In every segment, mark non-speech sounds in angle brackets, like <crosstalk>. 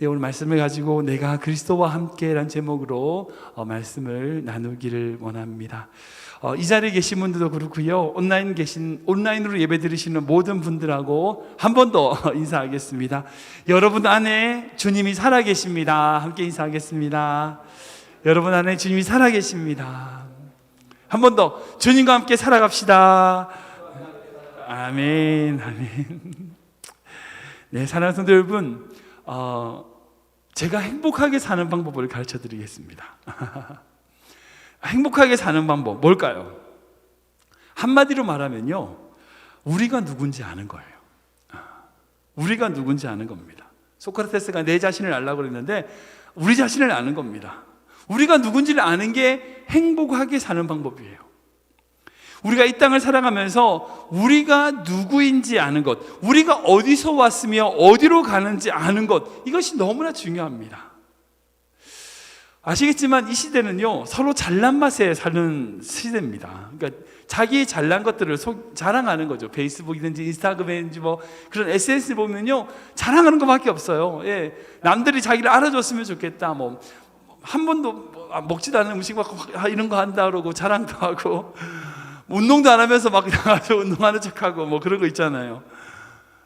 네, 오늘 말씀을 가지고 내가 그리스도와 함께란 제목으로 어, 말씀을 나누기를 원합니다. 어, 이 자리에 계신 분들도 그렇고요. 온라인 계신 온라인으로 예배 드리시는 모든 분들하고 한 번 더 <laughs> 인사하겠습니다. 여러분 안에 주님이 살아 계십니다. 함께 인사하겠습니다. 여러분 안에 주님이 살아 계십니다. 한 번 더 주님과 함께 살아갑시다. 아멘, 아멘. 네, 사랑하는 성도 여러분, 어, 제가 행복하게 사는 방법을 가르쳐 드리겠습니다. <laughs> 행복하게 사는 방법, 뭘까요? 한마디로 말하면요, 우리가 누군지 아는 거예요. 우리가 누군지 아는 겁니다. 소크라테스가 내 자신을 알라고 그랬는데, 우리 자신을 아는 겁니다. 우리가 누군지를 아는 게 행복하게 사는 방법이에요. 우리가 이 땅을 살아가면서 우리가 누구인지 아는 것, 우리가 어디서 왔으며 어디로 가는지 아는 것, 이것이 너무나 중요합니다. 아시겠지만 이 시대는요, 서로 잘난 맛에 사는 시대입니다. 그러니까 자기의 잘난 것들을 소, 자랑하는 거죠. 페이스북이든지 인스타그램이든지 뭐 그런 SNS 보면요, 자랑하는 것밖에 없어요. 예. 남들이 자기를 알아줬으면 좋겠다. 뭐, 한 번도 뭐, 아, 먹지도 않은 음식 막 이런 거 한다 그러고 자랑도 하고. 운동도 안 하면서 막 나가서 운동하는 척하고 뭐 그런 거 있잖아요.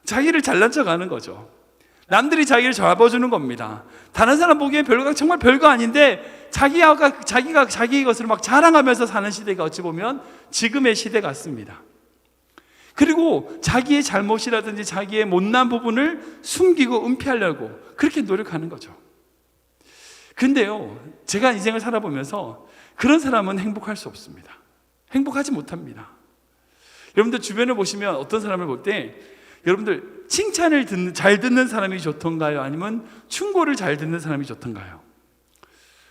자기를 잘난 척 하는 거죠. 남들이 자기를 잡아주는 겁니다. 다른 사람 보기엔 별거 정말 별거 아닌데 자기가 자기가 자기 것을 막 자랑하면서 사는 시대가 어찌 보면 지금의 시대 같습니다. 그리고 자기의 잘못이라든지 자기의 못난 부분을 숨기고 은폐하려고 그렇게 노력하는 거죠. 근데요, 제가 인생을 살아보면서 그런 사람은 행복할 수 없습니다. 행복하지 못합니다. 여러분들 주변을 보시면 어떤 사람을 볼 때 여러분들 칭찬을 듣는, 잘 듣는 사람이 좋던가요? 아니면 충고를 잘 듣는 사람이 좋던가요?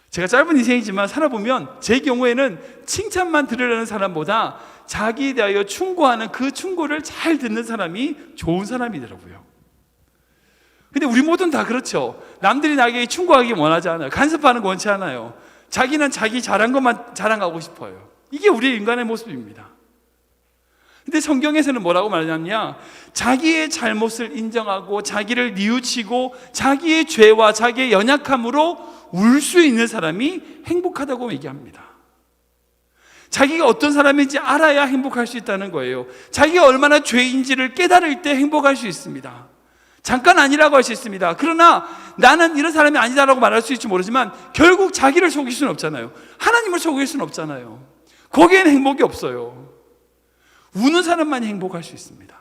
제가 짧은 인생이지만 살아보면 제 경우에는 칭찬만 들으려는 사람보다 자기에 대하여 충고하는 그 충고를 잘 듣는 사람이 좋은 사람이더라고요. 근데 우리 모두는 다 그렇죠. 남들이 나에게 충고하기 원하지 않아요. 간섭하는 거 원치 않아요. 자기는 자기 잘한 것만 자랑하고 싶어요. 이게 우리 인간의 모습입니다. 근데 성경에서는 뭐라고 말하냐면 자기의 잘못을 인정하고 자기를 뉘우치고 자기의 죄와 자기의 연약함으로 울 수 있는 사람이 행복하다고 얘기합니다. 자기가 어떤 사람인지 알아야 행복할 수 있다는 거예요. 자기가 얼마나 죄인지를 깨달을 때 행복할 수 있습니다. 잠깐 아니라고 할 수 있습니다. 그러나 나는 이런 사람이 아니다라고 말할 수 있을지 모르지만 결국 자기를 속일 수는 없잖아요. 하나님을 속일 수는 없잖아요. 거기에는 행복이 없어요. 우는 사람만이 행복할 수 있습니다.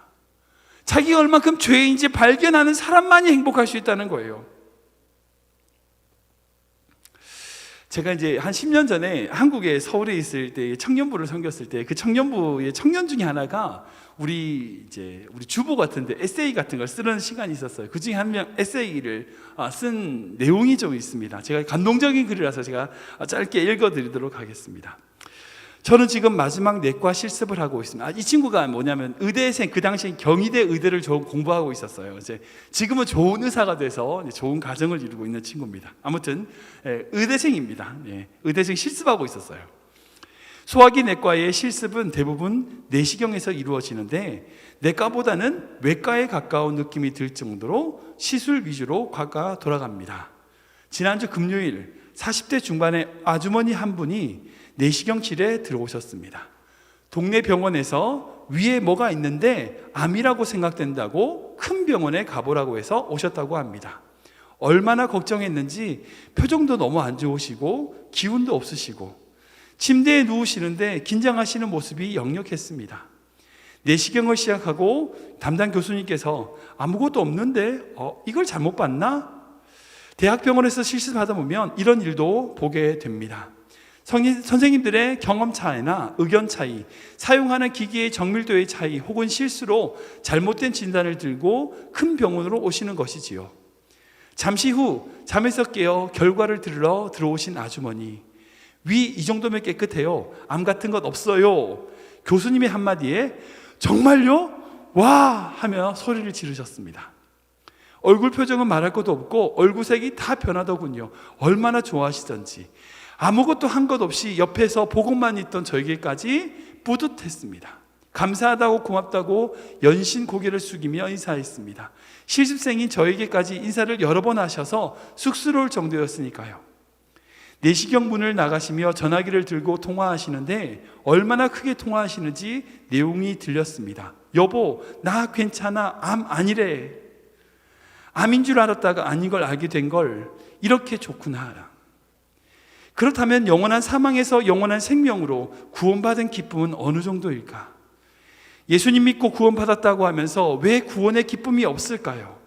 자기가 얼만큼 죄인지 발견하는 사람만이 행복할 수 있다는 거예요. 제가 이제 한 10년 전에 한국에 서울에 있을 때 청년부를 섬겼을 때 그 청년부의 청년 중에 하나가 우리 이제 우리 주보 같은데 에세이 같은 걸 쓰는 시간이 있었어요. 그 중에 한 명 에세이를 아, 쓴 내용이 좀 있습니다. 제가 감동적인 글이라서 제가 짧게 읽어드리도록 하겠습니다. 저는 지금 마지막 내과 실습을 하고 있습니다. 아, 이 친구가 뭐냐면 의대생 그 당시 경희대 의대를 좀 공부하고 있었어요. 이제 지금은 좋은 의사가 돼서 좋은 가정을 이루고 있는 친구입니다. 아무튼 예, 의대생입니다. 예, 의대생 실습하고 있었어요. 소화기 내과의 실습은 대부분 내시경에서 이루어지는데 내과보다는 외과에 가까운 느낌이 들 정도로 시술 위주로 과가 돌아갑니다. 지난주 금요일 40대 중반의 아주머니 한 분이 내시경실에 들어오셨습니다. 동네 병원에서 위에 뭐가 있는데 암이라고 생각된다고 큰 병원에 가보라고 해서 오셨다고 합니다. 얼마나 걱정했는지 표정도 너무 안 좋으시고 기운도 없으시고 침대에 누우시는데 긴장하시는 모습이 역력했습니다. 내시경을 시작하고 담당 교수님께서 아무것도 없는데 어, 이걸 잘못 봤나? 대학병원에서 실습하다 보면 이런 일도 보게 됩니다. 선생님들의 경험 차이나 의견 차이, 사용하는 기기의 정밀도의 차이 혹은 실수로 잘못된 진단을 들고 큰 병원으로 오시는 것이지요. 잠시 후 잠에서 깨어 결과를 들으러 들어오신 아주머니. 위 이 정도면 깨끗해요. 암 같은 것 없어요. 교수님의 한마디에 정말요? 와! 하며 소리를 지르셨습니다. 얼굴 표정은 말할 것도 없고 얼굴색이 다 변하더군요. 얼마나 좋아하시던지. 아무것도 한 것 없이 옆에서 보고만 있던 저에게까지 뿌듯했습니다. 감사하다고 고맙다고 연신 고개를 숙이며 인사했습니다. 실습생인 저에게까지 인사를 여러 번 하셔서 쑥스러울 정도였으니까요. 내시경 문을 나가시며 전화기를 들고 통화하시는데 얼마나 크게 통화하시는지 내용이 들렸습니다. 여보, 나 괜찮아. 암 아니래. 암인 줄 알았다가 아닌 걸 알게 된 걸 이렇게 좋구나. 그렇다면 영원한 사망에서 영원한 생명으로 구원받은 기쁨은 어느 정도일까? 예수님 믿고 구원받았다고 하면서 왜 구원의 기쁨이 없을까요?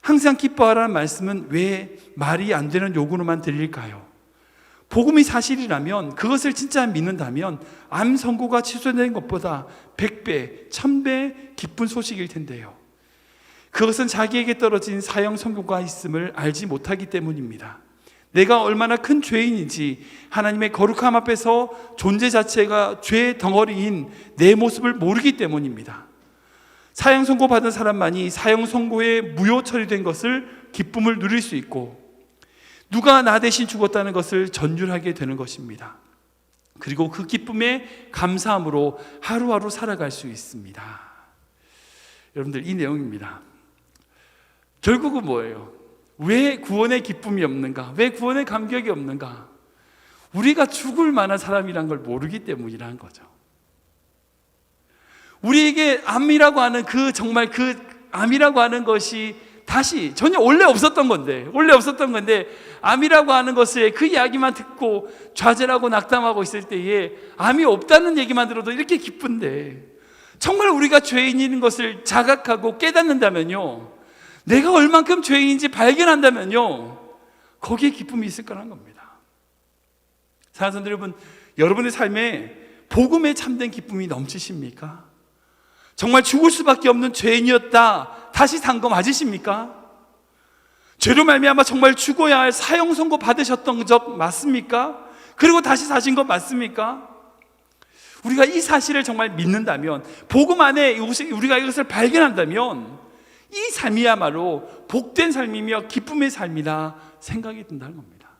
항상 기뻐하라는 말씀은 왜 말이 안 되는 요구로만 들릴까요? 복음이 사실이라면 그것을 진짜 믿는다면 암 선고가 취소된 것보다 100배, 1000배 기쁜 소식일 텐데요. 그것은 자기에게 떨어진 사형 선고가 있음을 알지 못하기 때문입니다. 내가 얼마나 큰 죄인인지 하나님의 거룩함 앞에서 존재 자체가 죄의 덩어리인 내 모습을 모르기 때문입니다. 사형 선고 받은 사람만이 사형 선고에 무효 처리된 것을 기쁨을 누릴 수 있고 누가 나 대신 죽었다는 것을 전율하게 되는 것입니다. 그리고 그 기쁨에 감사함으로 하루하루 살아갈 수 있습니다. 여러분들 이 내용입니다. 결국은 뭐예요? 왜 구원의 기쁨이 없는가? 왜 구원의 감격이 없는가? 우리가 죽을 만한 사람이란 걸 모르기 때문이라는 거죠. 우리에게 암이라고 하는 그 정말 그 암이라고 하는 것이 다시 전혀 원래 없었던 건데 원래 없었던 건데 암이라고 하는 것을 그 이야기만 듣고 좌절하고 낙담하고 있을 때에 암이 없다는 얘기만 들어도 이렇게 기쁜데 정말 우리가 죄인인 것을 자각하고 깨닫는다면요 내가 얼만큼 죄인인지 발견한다면요 거기에 기쁨이 있을 거라는 겁니다 사랑하는 여러분 여러분의 삶에 복음에 참된 기쁨이 넘치십니까? 정말 죽을 수밖에 없는 죄인이었다 다시 산 거 맞으십니까? 죄로 말미암아 정말 죽어야 할 사형 선고 받으셨던 적 맞습니까? 그리고 다시 사신 거 맞습니까? 우리가 이 사실을 정말 믿는다면 복음 안에 우리가 이것을 발견한다면 이 삶이야말로 복된 삶이며 기쁨의 삶이다 생각이 든다는 겁니다.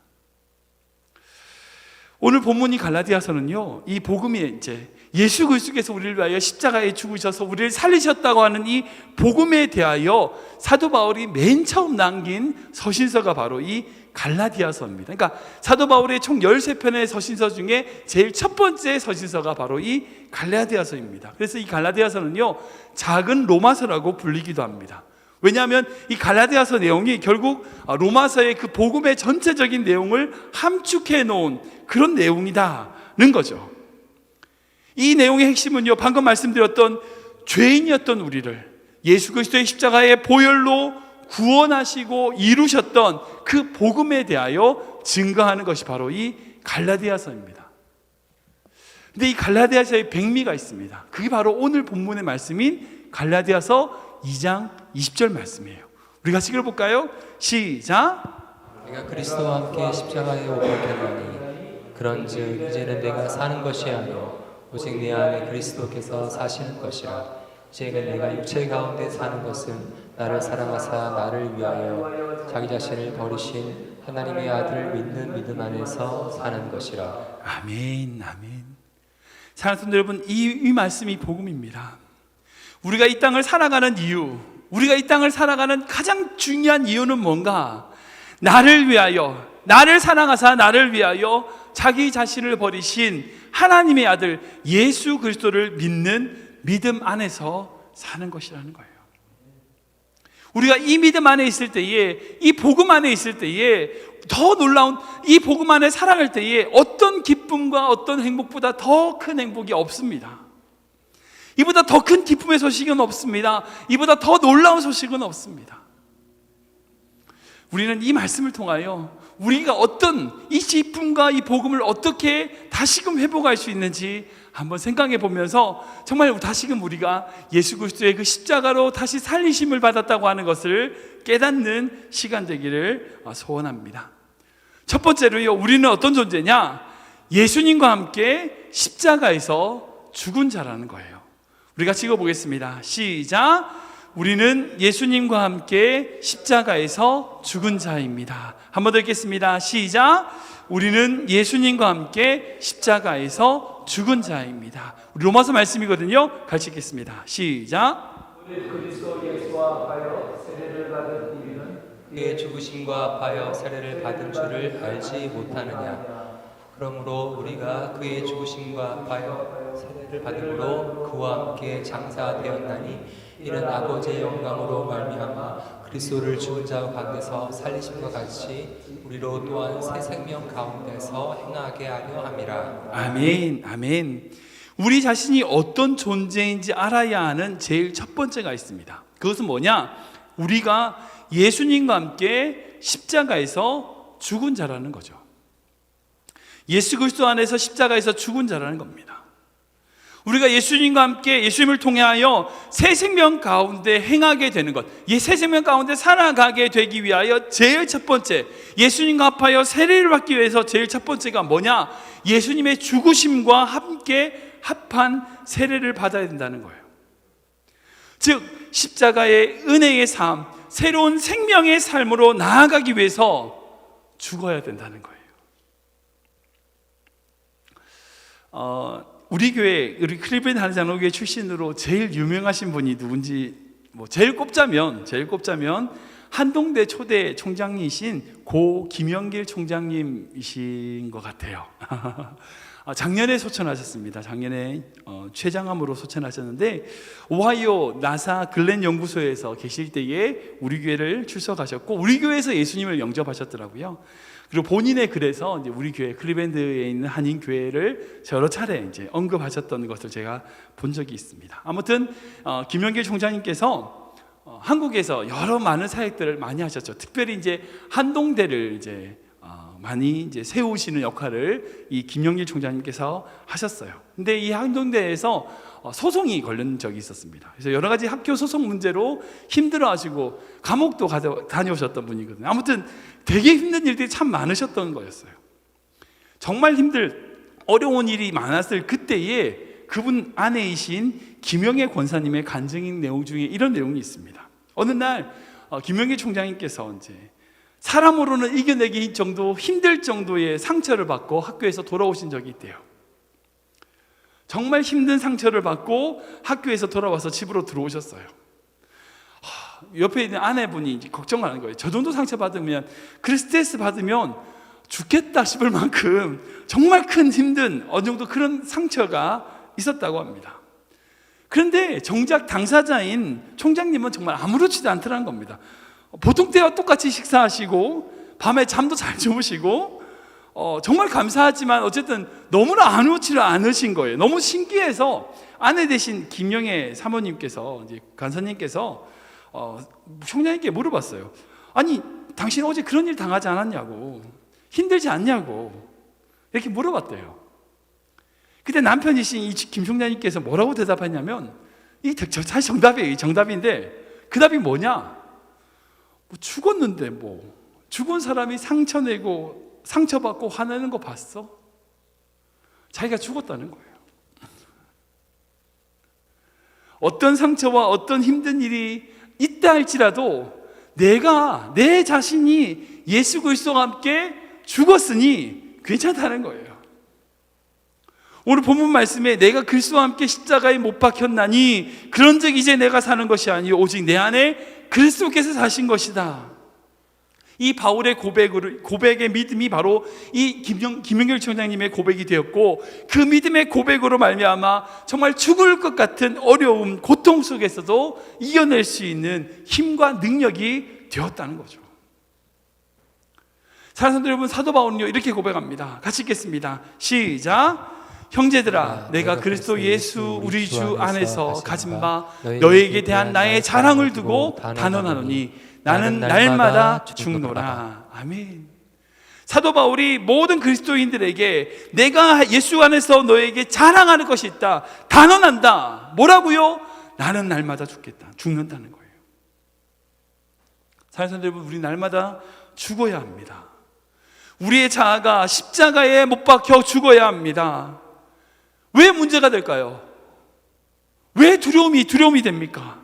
오늘 본문이 갈라디아서는요, 이 복음이 이제 예수 그리스도께서 우리를 위하여 십자가에 죽으셔서 우리를 살리셨다고 하는 이 복음에 대하여 사도 바울이 맨 처음 남긴 서신서가 바로 이 갈라디아서입니다. 그러니까 사도 바울의 총 13편의 서신서 중에 제일 첫 번째 서신서가 바로 이 갈라디아서입니다. 그래서 이 갈라디아서는요, 작은 로마서라고 불리기도 합니다. 왜냐하면 이 갈라디아서 내용이 결국 로마서의 그 복음의 전체적인 내용을 함축해 놓은 그런 내용이다는 거죠. 이 내용의 핵심은요, 방금 말씀드렸던 죄인이었던 우리를 예수 그리스도의 십자가의 보혈로 구원하시고 이루셨던 그 복음에 대하여 증거하는 것이 바로 이 갈라디아서입니다. 근데 이 갈라디아서의 백미가 있습니다. 그게 바로 오늘 본문의 말씀인 갈라디아서 2장 20절 말씀이에요. 우리 같이 읽어볼까요? 시작. 내가 그리스도와 함께 십자가에 못 박혔나니 그런즉 이제는 내가 사는 것이 아니요 오직 내 안에 그리스도께서 사시는 것이라 이제는 내가 육체 가운데 사는 것은 나를 사랑하사 나를 위하여 자기 자신을 버리신 하나님의 아들을 믿는 믿음 안에서 사는 것이라 아멘, 아멘. 사랑하는 여러분, 이, 이 말씀이 복음입니다. 우리가 이 땅을 살아가는 이유, 우리가 이 땅을 살아가는 가장 중요한 이유는 뭔가? 나를 위하여, 나를 사랑하사 나를 위하여 자기 자신을 버리신 하나님의 아들 예수 그리스도를 믿는 믿음 안에서 사는 것이라는 거예요. 우리가 이 믿음 안에 있을 때에, 이 복음 안에 있을 때에, 더 놀라운 이 복음 안에 살아갈 때에 어떤 기쁨과 어떤 행복보다 더 큰 행복이 없습니다. 이보다 더 큰 기쁨의 소식은 없습니다. 이보다 더 놀라운 소식은 없습니다. 우리는 이 말씀을 통하여 우리가 어떤 이 기쁨과 이 복음을 어떻게 다시금 회복할 수 있는지 한번 생각해 보면서 정말 다시금 우리가 예수 그리스도의 그 십자가로 다시 살리심을 받았다고 하는 것을 깨닫는 시간 되기를 소원합니다. 첫 번째로요, 우리는 어떤 존재냐? 예수님과 함께 십자가에서 죽은 자라는 거예요. 우리가 찍어보겠습니다. 시작. 우리는 예수님과 함께 십자가에서 죽은 자입니다. 한 번 더 읽겠습니다. 시작. 우리는 예수님과 함께 십자가에서 죽은 자입니다. 우리 로마서 말씀이거든요. 같이 읽겠습니다. 시작. 그의 죽으심과 아파여 세례를 받은 줄을 알지 못하느냐 그러므로 우리가 그의 죽으심과 아파여 세례를 받음으로 그와 함께 장사되었나니 이는 아버지의 영광으로 말미암아 그리스도를 죽은 자 가운데서 살리심과 같이 우리로 또한 새 생명 가운데서 행하게 하려 함이라 아멘, 아멘. 우리 자신이 어떤 존재인지 알아야 하는 제일 첫 번째가 있습니다. 그것은 뭐냐? 우리가 예수님과 함께 십자가에서 죽은 자라는 거죠. 예수 그리스도 안에서 십자가에서 죽은 자라는 겁니다. 우리가 예수님과 함께 예수님을 통하여 새 생명 가운데 행하게 되는 것, 이새 생명 가운데 살아가게 되기 위하여 제일 첫 번째, 예수님과 합하여 세례를 받기 위해서 제일 첫 번째가 뭐냐? 예수님의 죽으심과 함께 합한 세례를 받아야 된다는 거예요. 즉, 십자가의 은혜의 삶, 새로운 생명의 삶으로 나아가기 위해서 죽어야 된다는 거예요. 어, 우리 교회 우리 크리벤 한장로교회 출신으로 제일 유명하신 분이 누군지 뭐 제일 꼽자면 제일 꼽자면 한동대 초대 총장이신 고 김영길 총장님이신 것 같아요. <laughs> 아, 작년에 소천하셨습니다. 작년에 어, 최장암으로 소천하셨는데 오하이오 나사 글렌 연구소에서 계실 때에 우리 교회를 출석하셨고 우리 교회에서 예수님을 영접하셨더라고요. 그리고 본인의 글에서 이제 우리 교회 클리밴드에 있는 한인 교회를 여러 차례 이제 언급하셨던 것을 제가 본 적이 있습니다. 아무튼 어, 김영길 총장님께서 어, 한국에서 여러 많은 사역들을 많이 하셨죠. 특별히 이제 한동대를 이제 어, 많이 이제 세우시는 역할을 이 김영길 총장님께서 하셨어요. 근데 이 한동대에서 어, 소송이 걸린 적이 있었습니다. 그래서 여러 가지 학교 소송 문제로 힘들어하시고 감옥도 다녀오셨던 분이거든요. 아무튼 되게 힘든 일들이 참 많으셨던 거였어요. 정말 힘들 어려운 일이 많았을 그때에 그분 아내이신 김영애 권사님의 간증인 내용 중에 이런 내용이 있습니다. 어느 날 어, 김영애 총장님께서 이제 사람으로는 이겨내기 정도 힘들 정도의 상처를 받고 학교에서 돌아오신 적이 있대요. 정말 힘든 상처를 받고 학교에서 돌아와서 집으로 들어오셨어요. 하, 옆에 있는 아내분이 걱정하는 거예요. 저 정도 상처 받으면 그 스트레스 받으면 죽겠다 싶을 만큼 정말 큰 힘든 어느 정도 그런 상처가 있었다고 합니다. 그런데 정작 당사자인 총장님은 정말 아무렇지도 않더라는 겁니다. 보통 때와 똑같이 식사하시고 밤에 잠도 잘 주무시고 어, 정말 감사하지만 어쨌든 너무나 아무렇지를 않으신 거예요. 너무 신기해서 아내 대신 김영애 사모님께서 이제 간사님께서 어, 총장님께 물어봤어요. 아니 당신 어제 그런 일 당하지 않았냐고 힘들지 않냐고 이렇게 물어봤대요. 그때 남편이신 이 김 총장님께서 뭐라고 대답했냐면 이 사실 정답이에요. 정답인데 그 답이 뭐냐? 뭐 죽었는데 뭐 죽은 사람이 상처 내고 상처받고 화내는 거 봤어? 자기가 죽었다는 거예요. 어떤 상처와 어떤 힘든 일이 있다 할지라도 내가 내 자신이 예수 그리스도와 함께 죽었으니 괜찮다는 거예요. 오늘 본문 말씀에 내가 그리스도와 함께 십자가에 못 박혔나니 그런즉 이제 내가 사는 것이 아니요 오직 내 안에 그리스도께서 사신 것이다. 이 바울의 고백을, 고백의 믿음이 바로 이 김영, 김영결 총장님의 고백이 되었고 그 믿음의 고백으로 말미암아 정말 죽을 것 같은 어려움, 고통 속에서도 이겨낼 수 있는 힘과 능력이 되었다는 거죠. 사랑하는 여러분, 사도 바울은요 이렇게 고백합니다. 같이 읽겠습니다. 시작. 형제들아, 내가 그리스도 예수 우리 주 안에서 가진 바 너에게 대한 나의 자랑을 두고 단언하노니 나는 날마다 죽노라. 아멘. 사도 바울이 모든 그리스도인들에게 내가 예수 안에서 너에게 자랑하는 것이 있다. 단언한다. 뭐라고요? 나는 날마다 죽겠다. 죽는다는 거예요. 사랑하는 여러분, 우리 날마다 죽어야 합니다. 우리의 자아가 십자가에 못 박혀 죽어야 합니다. 왜 문제가 될까요? 왜 두려움이 두려움이 됩니까?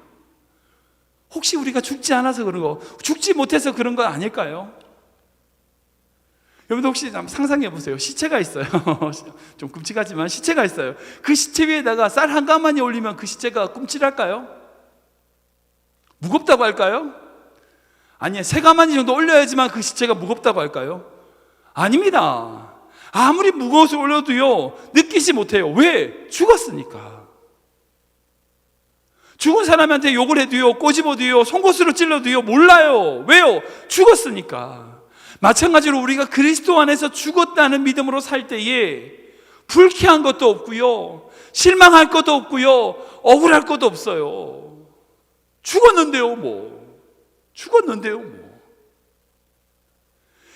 혹시 우리가 죽지 않아서 그런 거, 죽지 못해서 그런 거 아닐까요? 여러분 혹시 상상해 보세요. 시체가 있어요. <laughs> 좀 끔찍하지만 시체가 있어요. 그 시체 위에다가 쌀 한 가마니 올리면 그 시체가 꿈찔할까요? 무겁다고 할까요? 아니요. 세 가마니 정도 올려야지만 그 시체가 무겁다고 할까요? 아닙니다. 아무리 무거워서 올려도요, 느끼지 못해요. 왜? 죽었으니까. 죽은 사람한테 욕을 해도요, 꼬집어도요, 송곳으로 찔러도요, 몰라요. 왜요? 죽었으니까. 마찬가지로 우리가 그리스도 안에서 죽었다는 믿음으로 살 때에 불쾌한 것도 없고요, 실망할 것도 없고요, 억울할 것도 없어요. 죽었는데요, 뭐. 죽었는데요, 뭐.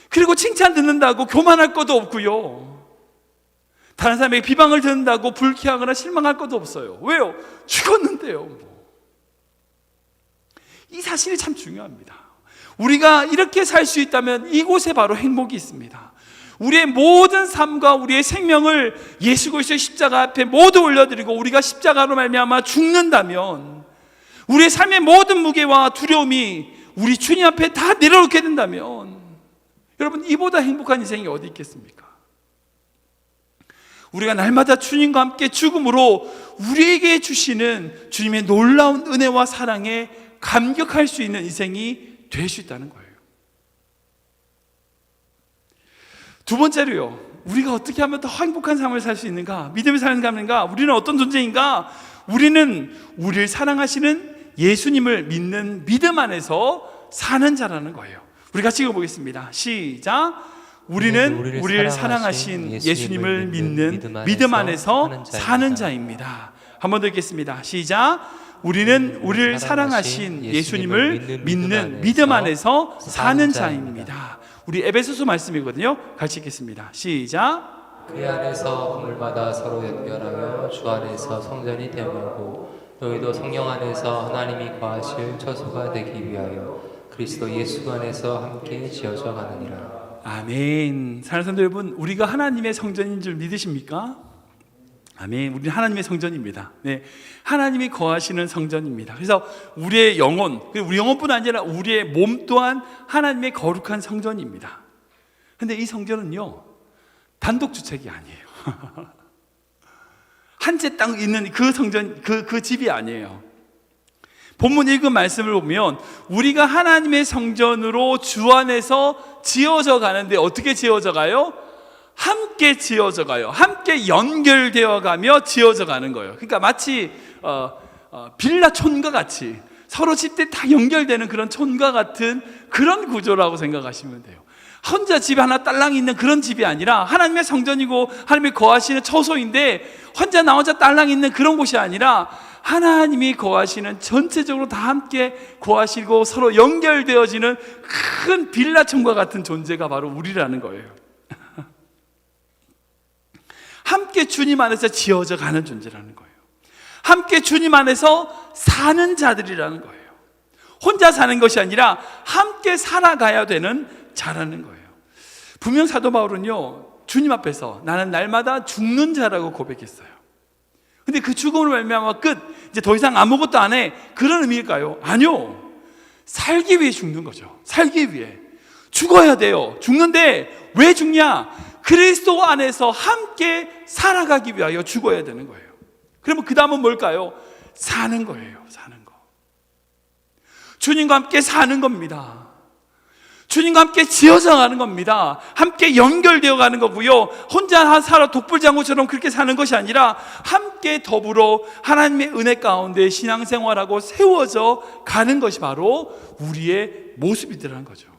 그리고 칭찬 듣는다고 교만할 것도 없고요. 다른 사람에게 비방을 듣는다고 불쾌하거나 실망할 것도 없어요. 왜요? 죽었는데요. 뭐. 이 사실이 참 중요합니다. 우리가 이렇게 살 수 있다면 이곳에 바로 행복이 있습니다. 우리의 모든 삶과 우리의 생명을 예수 그리스도의 십자가 앞에 모두 올려드리고 우리가 십자가로 말미암아 죽는다면 우리의 삶의 모든 무게와 두려움이 우리 주님 앞에 다 내려놓게 된다면 여러분 이보다 행복한 인생이 어디 있겠습니까? 우리가 날마다 주님과 함께 죽음으로 우리에게 주시는 주님의 놀라운 은혜와 사랑에 감격할 수 있는 인생이 될 수 있다는 거예요. 두 번째로요. 우리가 어떻게 하면 더 행복한 삶을 살 수 있는가? 믿음의 삶을 가는가? 우리는 어떤 존재인가? 우리는 우리를 사랑하시는 예수님을 믿는 믿음 안에서 사는 자라는 거예요. 우리 같이 읽어보겠습니다. 시작. 우리는 우리를 우리를 사랑하신 예수님을 예수님을 믿는 믿음 믿음 안에서 안에서 사는 사는 자입니다. 자입니다. 한 번 더 읽겠습니다. 시작. 우리는 우리를 사랑하신 예수님을 믿는 믿음 안에서 사는 자입니다. 우리 에베소서 말씀이거든요. 같이 읽겠습니다. 시작. 그 안에서 건물마다 서로 연결하여 주 안에서 성전이 되어가고 너희도 성령 안에서 하나님이 거하실 처소가 되기 위하여 그리스도 예수 안에서 함께 지어져 가느니라. 아멘. 사랑하는 여러분, 우리가 하나님의 성전인 줄 믿으십니까? 아멘. 우리는 하나님의 성전입니다. 네. 하나님이 거하시는 성전입니다. 그래서 우리의 영혼, 우리 영혼뿐 아니라 우리의 몸 또한 하나님의 거룩한 성전입니다. 근데 이 성전은요, 단독 주택이 아니에요. <laughs> 한 채 땅 있는 그 성전, 그, 그 집이 아니에요. 본문 읽은 말씀을 보면 우리가 하나님의 성전으로 주 안에서 지어져 가는데 어떻게 지어져 가요? 함께 지어져 가요. 함께 연결되어 가며 지어져 가는 거예요. 그러니까 마치 어, 어, 빌라 촌과 같이 서로 집들 다 연결되는 그런 촌과 같은 그런 구조라고 생각하시면 돼요. 혼자 집에 하나 딸랑 있는 그런 집이 아니라 하나님의 성전이고 하나님이 거하시는 처소인데 혼자 나 혼자 딸랑 있는 그런 곳이 아니라 하나님이 거하시는 전체적으로 다 함께 거하시고 서로 연결되어지는 큰 빌라촌과 같은 존재가 바로 우리라는 거예요. 함께 주님 안에서 지어져 가는 존재라는 거예요. 함께 주님 안에서 사는 자들이라는 거예요. 혼자 사는 것이 아니라 함께 살아가야 되는 자라는 거예요. 분명 사도 바울은요, 주님 앞에서 나는 날마다 죽는 자라고 고백했어요. 근데 그 죽음을 말미암아 끝, 이제 더 이상 아무것도 안 해. 그런 의미일까요? 아니요. 살기 위해 죽는 거죠. 살기 위해. 죽어야 돼요. 죽는데 왜 죽냐? 그리스도 안에서 함께 살아가기 위하여 죽어야 되는 거예요. 그러면 그 다음은 뭘까요? 사는 거예요. 사는 거. 주님과 함께 사는 겁니다. 주님과 함께 지어져 가는 겁니다. 함께 연결되어 가는 거고요. 혼자 살아 독불장구처럼 그렇게 사는 것이 아니라 함께 더불어 하나님의 은혜 가운데 신앙생활하고 세워져 가는 것이 바로 우리의 모습이더라는 거죠.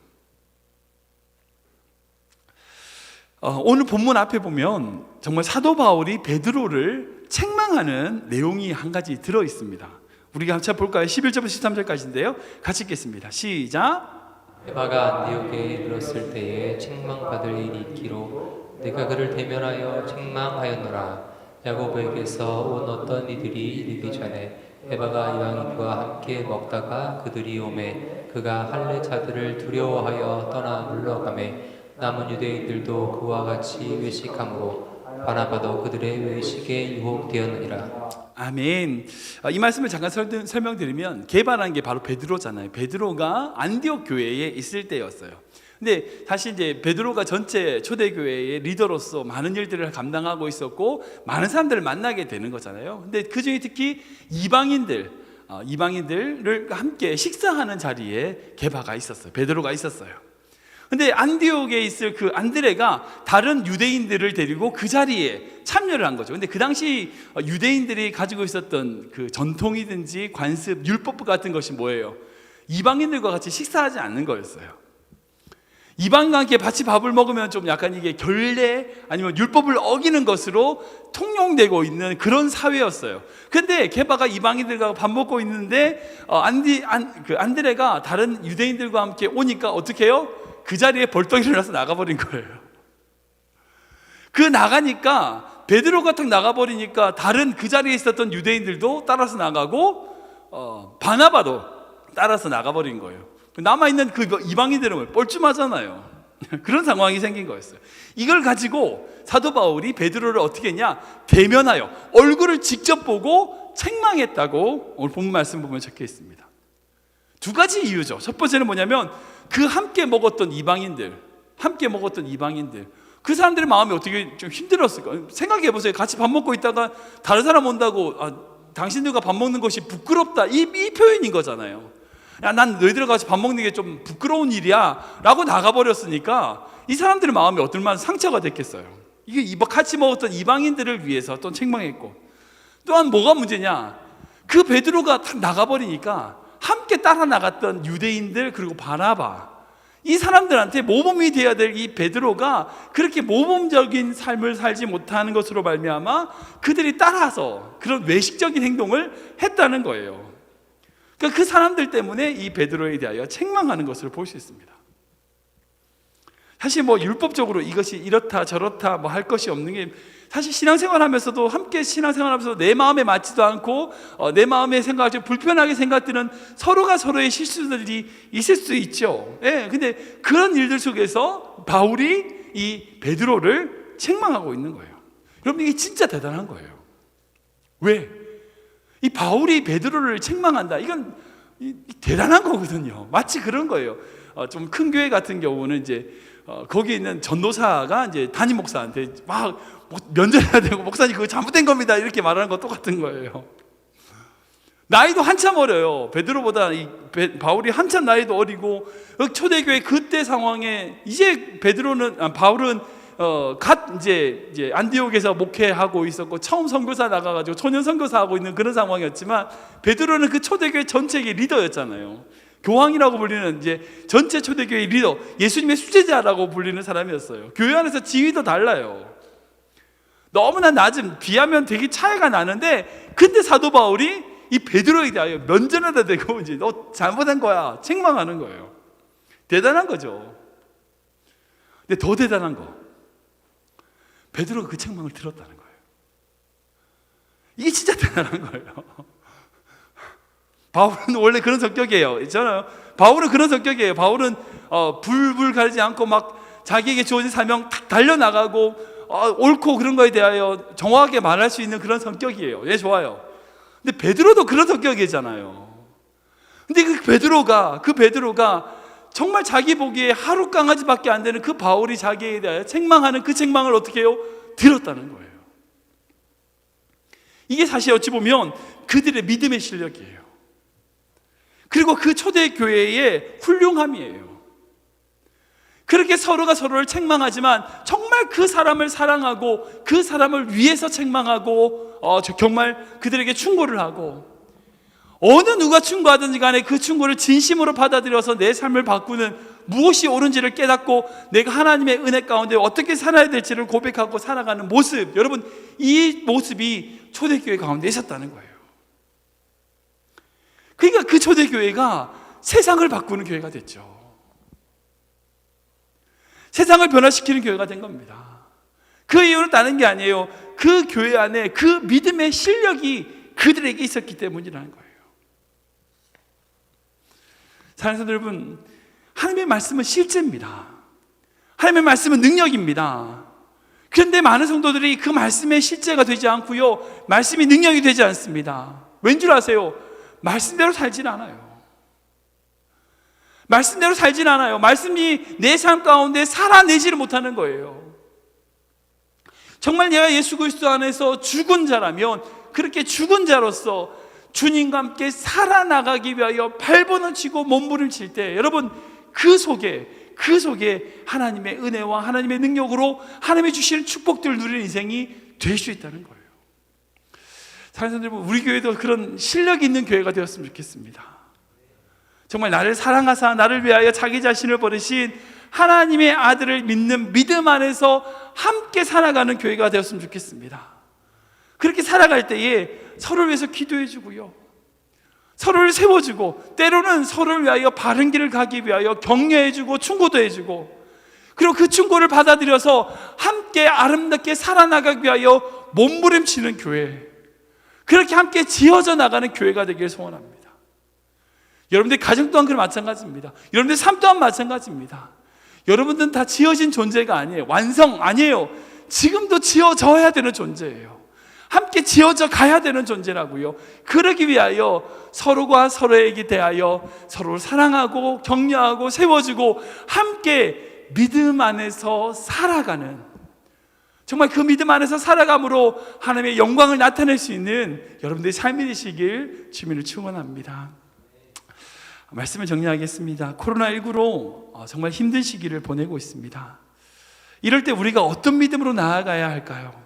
어, 오늘 본문 앞에 보면 정말 사도 바울이 베드로를 책망하는 내용이 한 가지 들어 있습니다. 우리가 한번 볼까요? 11절부터 13절까지인데요. 같이 읽겠습니다. 시작. 에바가 안디옥에 이르렀을 때에 책망받을 일이 있기로 내가 그를 대면하여 책망하였노라. 야고보에게서 온 어떤 이들이 이르기 전에 에바가 이왕이 그와 함께 먹다가 그들이 오매 그가 할례 자들을 두려워하여 떠나 물러가매 남은 유대인들도 그와 같이 외식함으로 바나바도 그들의 외식에 유혹되었느니라. 아멘. 아, 이 말씀을 잠깐 설- 설명드리면 개발한 게 바로 베드로잖아요. 베드로가 안디옥 교회에 있을 때였어요. 근데 사실 이제 베드로가 전체 초대교회의 리더로서 많은 일들을 감당하고 있었고 많은 사람들을 만나게 되는 거잖아요. 근데 그 중에 특히 이방인들, 어, 이방인들을 함께 식사하는 자리에 게바가 있었어요. 베드로가 있었어요. 근데 안디옥에 있을 그 안드레가 다른 유대인들을 데리고 그 자리에 참여를 한 거죠. 근데 그 당시 유대인들이 가지고 있었던 그 전통이든지 관습, 율법 같은 것이 뭐예요? 이방인들과 같이 식사하지 않는 거였어요. 이방과 함께 같이 밥을 먹으면 좀 약간 이게 결례 아니면 율법을 어기는 것으로 통용되고 있는 그런 사회였어요. 근데 게바가 이방인들과 밥 먹고 있는데 어, 안디 안, 그 안드레가 다른 유대인들과 함께 오니까 어떻게 해요? 그 자리에 벌떡 일어나서 나가버린 거예요. 그 나가니까 베드로가 탁 나가버리니까 다른 그 자리에 있었던 유대인들도 따라서 나가고 어, 바나바도 따라서 나가버린 거예요. 남아 있는 그 이방인들은 뻘쭘하잖아요. <laughs> 그런 상황이 생긴 거였어요. 이걸 가지고 사도 바울이 베드로를 어떻게 했냐? 대면하여 얼굴을 직접 보고 책망했다고 오늘 본문 말씀 보면 적혀 있습니다. 두 가지 이유죠. 첫 번째는 뭐냐면 그 함께 먹었던 이방인들, 함께 먹었던 이방인들, 그 사람들의 마음이 어떻게 좀 힘들었을까? 생각해 보세요. 같이 밥 먹고 있다가 다른 사람 온다고 아, 당신들과 밥 먹는 것이 부끄럽다. 이, 이 표현인 거잖아요. 야, 난 너희들 같이 밥 먹는 게 좀 부끄러운 일이야. 라고 나가버렸으니까 이 사람들의 마음이 어떨만 상처가 됐겠어요. 이게 같이 먹었던 이방인들을 위해서 또 책망했고 또한 뭐가 문제냐? 그 베드로가 탁 나가버리니까 함께 따라 나갔던 유대인들 그리고 바나바 이 사람들한테 모범이 되어야 될 이 베드로가 그렇게 모범적인 삶을 살지 못하는 것으로 말미암아 그들이 따라서 그런 외식적인 행동을 했다는 거예요. 그러니까 그 사람들 때문에 이 베드로에 대하여 책망하는 것을 볼 수 있습니다. 사실 뭐 율법적으로 이것이 이렇다 저렇다 뭐 할 것이 없는 게 사실 신앙생활 하면서도 함께 신앙생활 하면서 내 마음에 맞지도 않고 어, 내 마음의 생각을 좀 불편하게 생각드는 서로가 서로의 실수들이 있을 수 있죠. 예, 근데 그런 일들 속에서 바울이 이 베드로를 책망하고 있는 거예요. 여러분 이게 진짜 대단한 거예요. 왜? 이 바울이 베드로를 책망한다. 이건 대단한 거거든요. 마치 그런 거예요. 어, 좀 큰 교회 같은 경우는 이제 어, 거기 있는 전도사가 이제 담임 목사한테 막 뭐- 면전해야 되고 목사님 그거 잘못된 겁니다 이렇게 말하는 거 똑같은 거예요. 나이도 한참 어려요. 베드로보다 이 베- 바울이 한참 나이도 어리고 그 초대교회 그때 상황에 이제 베드로는 아, 바울은 어, 갓 이제 이제 안디옥에서 목회하고 있었고 처음 선교사 나가가지고 초년 선교사 하고 있는 그런 상황이었지만 베드로는 그 초대교회 전체의 리더였잖아요. 교황이라고 불리는 이제 전체 초대교회 리더, 예수님의 수제자라고 불리는 사람이었어요. 교회 안에서 지위도 달라요. 너무나 낮은 비하면 되게 차이가 나는데 근데 사도 바울이 이 베드로에 대하여 면전에다 대고 이제 너 잘못한 거야 책망하는 거예요. 대단한 거죠. 근데 더 대단한 거 베드로가 그 책망을 들었다는 거예요. 이게 진짜 대단한 거예요. 바울은 원래 그런 성격이에요. 있잖아요. 바울은 그런 성격이에요. 바울은 어, 불불 가리지 않고 막 자기에게 주어진 사명 탁 달려나가고 어, 옳고 그런 거에 대하여 정확하게 말할 수 있는 그런 성격이에요. 예, 좋아요. 근데 베드로도 그런 성격이잖아요. 근데 그 베드로가 그 베드로가 정말 자기 보기에 하루 강아지밖에 안 되는 그 바울이 자기에 대하여 책망하는 그 책망을 어떻게 해요? 들었다는 거예요. 이게 사실 어찌 보면 그들의 믿음의 실력이에요. 그리고 그 초대 교회의 훌륭함이에요. 그렇게 서로가 서로를 책망하지만 정말 그 사람을 사랑하고 그 사람을 위해서 책망하고 어, 저- 정말 그들에게 충고를 하고 어느 누가 충고하든지 간에 그 충고를 진심으로 받아들여서 내 삶을 바꾸는 무엇이 옳은지를 깨닫고 내가 하나님의 은혜 가운데 어떻게 살아야 될지를 고백하고 살아가는 모습 여러분 이 모습이 초대교회 가운데 있었다는 거예요. 그러니까 그 초대교회가 세상을 바꾸는 교회가 됐죠. 세상을 변화시키는 교회가 된 겁니다. 그 이유는 다른 게 아니에요. 그 교회 안에 그 믿음의 실력이 그들에게 있었기 때문이라는 거예요. 사랑하는 여러분, 하나님의 말씀은 실제입니다. 하나님의 말씀은 능력입니다. 그런데 많은 성도들이 그 말씀의 실제가 되지 않고요. 말씀이 능력이 되지 않습니다. 왠 줄 아세요? 말씀대로 살지는 않아요. 말씀대로 살진 않아요. 말씀이 내 삶 가운데 살아내지를 못하는 거예요. 정말 내가 예수 그리스도 안에서 죽은 자라면 그렇게 죽은 자로서 주님과 함께 살아나가기 위하여 발버둥 치고 몸부림칠 때 여러분 그 속에 그 속에 하나님의 은혜와 하나님의 능력으로 하나님의 주시는 축복들을 누리는 인생이 될 수 있다는 거예요. 사랑하는 여러분, 우리 교회도 그런 실력 있는 교회가 되었으면 좋겠습니다. 정말 나를 사랑하사 나를 위하여 자기 자신을 버리신 하나님의 아들을 믿는 믿음 안에서 함께 살아가는 교회가 되었으면 좋겠습니다. 그렇게 살아갈 때에 서로를 위해서 기도해 주고요. 서로를 세워주고 때로는 서로를 위하여 바른 길을 가기 위하여 격려해 주고 충고도 해 주고 그리고 그 충고를 받아들여서 함께 아름답게 살아나가기 위하여 몸부림치는 교회 그렇게 함께 지어져 나가는 교회가 되기를 소원합니다. 여러분들 가정 또한 그 마찬가지입니다. 여러분들 삶 또한 마찬가지입니다. 여러분들은 다 지어진 존재가 아니에요. 완성 아니에요. 지금도 지어져야 되는 존재예요. 함께 지어져 가야 되는 존재라고요. 그러기 위하여 서로가 서로에게 대하여 서로를 사랑하고 격려하고 세워주고 함께 믿음 안에서 살아가는 정말 그 믿음 안에서 살아감으로 하나님의 영광을 나타낼 수 있는 여러분들의 삶이 되시길 주민을 축원합니다. 말씀을 정리하겠습니다. 코로나19로 어, 정말 힘든 시기를 보내고 있습니다. 이럴 때 우리가 어떤 믿음으로 나아가야 할까요?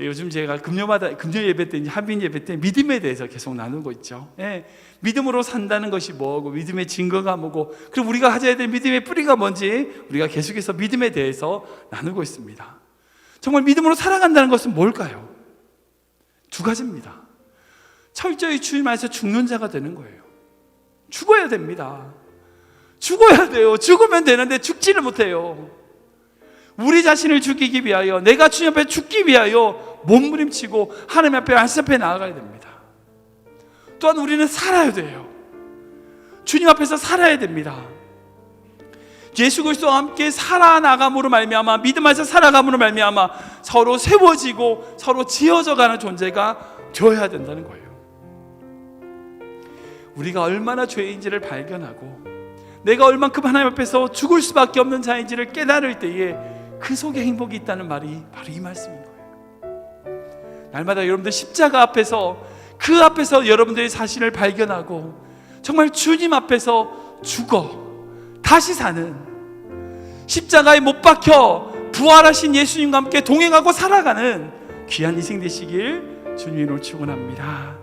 요즘 제가 금요마다 금요 예배 때 한빈 예배 때 믿음에 대해서 계속 나누고 있죠. 예, 믿음으로 산다는 것이 뭐고 믿음의 증거가 뭐고 그리고 우리가 가져야 될 믿음의 뿌리가 뭔지 우리가 계속해서 믿음에 대해서 나누고 있습니다. 정말 믿음으로 살아간다는 것은 뭘까요? 두 가지입니다. 철저히 주님 안에서 죽는 자가 되는 거예요. 죽어야 됩니다. 죽어야 돼요. 죽으면 되는데 죽지를 못해요. 우리 자신을 죽이기 위하여 내가 주님 앞에 죽기 위하여 몸부림치고 하나님 앞에 말씀 앞에 나아가야 됩니다. 또한 우리는 살아야 돼요. 주님 앞에서 살아야 됩니다. 예수 그리스도와 함께 살아나감으로 말미암아 믿음 안에서 살아감으로 말미암아 서로 세워지고 서로 지어져 가는 존재가 되어야 된다는 거예요. 우리가 얼마나 죄인지를 발견하고 내가 얼만큼 하나님 앞에서 죽을 수밖에 없는 자인지를 깨달을 때에 그 속에 행복이 있다는 말이 바로 이 말씀인 거예요. 날마다 여러분들 십자가 앞에서 그 앞에서 여러분들의 자신을 발견하고 정말 주님 앞에서 죽어 다시 사는 십자가에 못 박혀 부활하신 예수님과 함께 동행하고 살아가는 귀한 인생 되시길 주님으로 축원합니다.